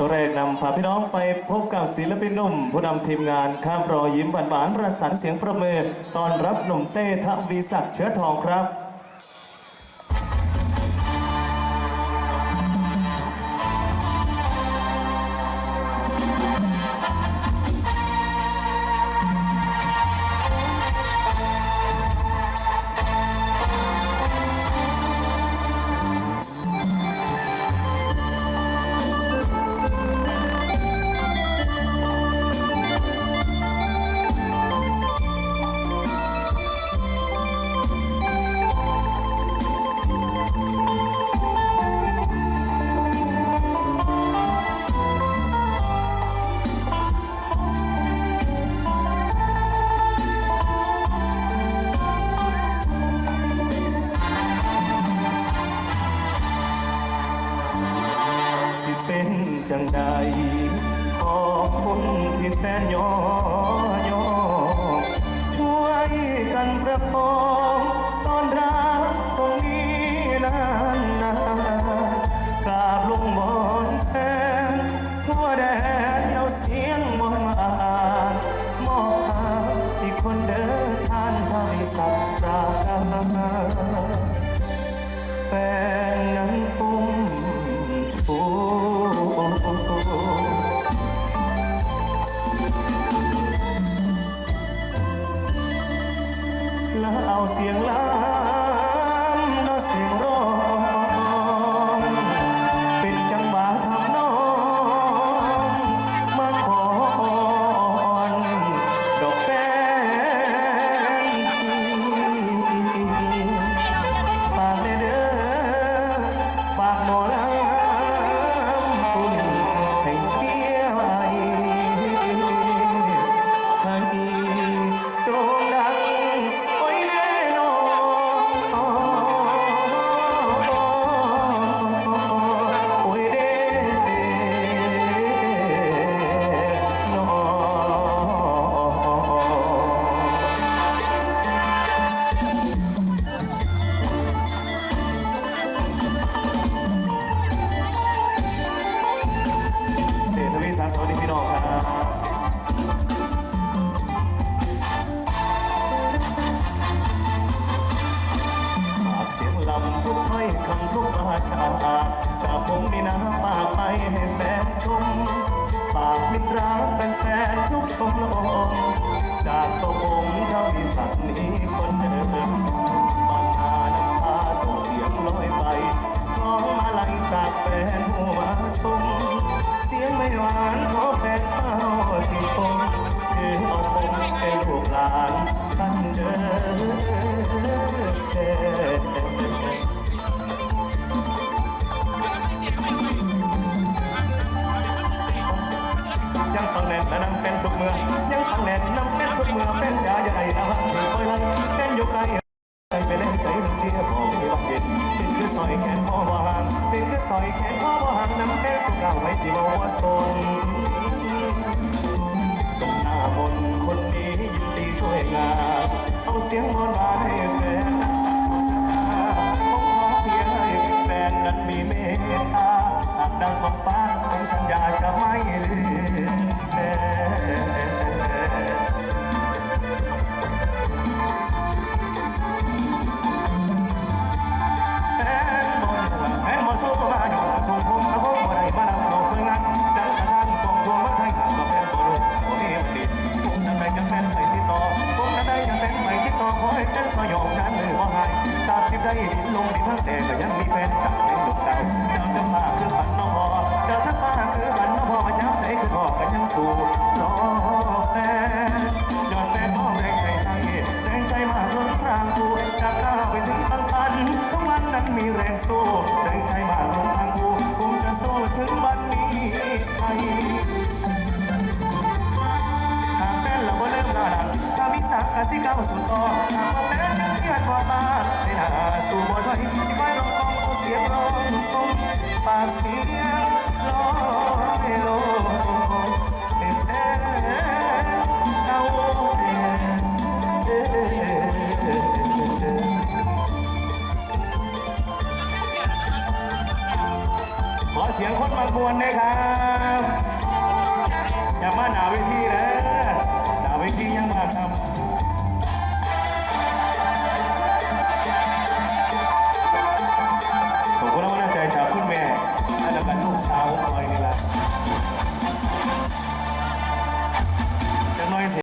ตัวแรกนำพาพี่น้องไปพบกับศิลปินหนุ่ม ผู้นำทีมงานข้ามรอยยิ้มหวานๆประสานเสียงประเมือตอนรับหนุ่มเต้ทวีศักดิ์เชื้อทองครับ จังใดขอบคุณที่แฟนยอยอช่วยกันประคองตอนรักคงนี้นานนานกราบลงบอนแทนทั่วแดนเอาเสียงมนมามอบหาอีกคนเดินทานทวิสัตว์ราบกาแฟนนั้น สียงลำทุกถ้อยคำทุกวาจาจากผมนี่นะปากไปให้แฟนชม ปากมิตรรักแฟนๆทุกชมลมจา สิบอกว่าสนตรงหน้ามนคนนี้ยินดีช่วยงาน เอาเสียงมอนมาให้ นลงดินทั้งแต่ก็ยังมีแฟนกับเป็นลูกสาวดาวจะมาคือพันน้องพอดาวทั้งฟ้าคือพันน้องพอมาย้ำใจคือบอกกันยังสู้รอแฟนยอดแฟนพ่อแรงใจให้แรงใจมาร่วมทางกูจากก้าวไปถึงตั้งพันทุกวันนั้นมีแรงสู้แรงใจมาร่วมทางกูผมจะสู้ถึงวันนี้ไปหากแฟนเราบ่เริ่มน่ารักถ้ามีสักกะสิก้าสู่ต่อหากว่าแฟนยังเชื่อทั่วมาในหน้า เสียาเสียงคนมากวนนะครับอย่ามาหนาเวทีนะ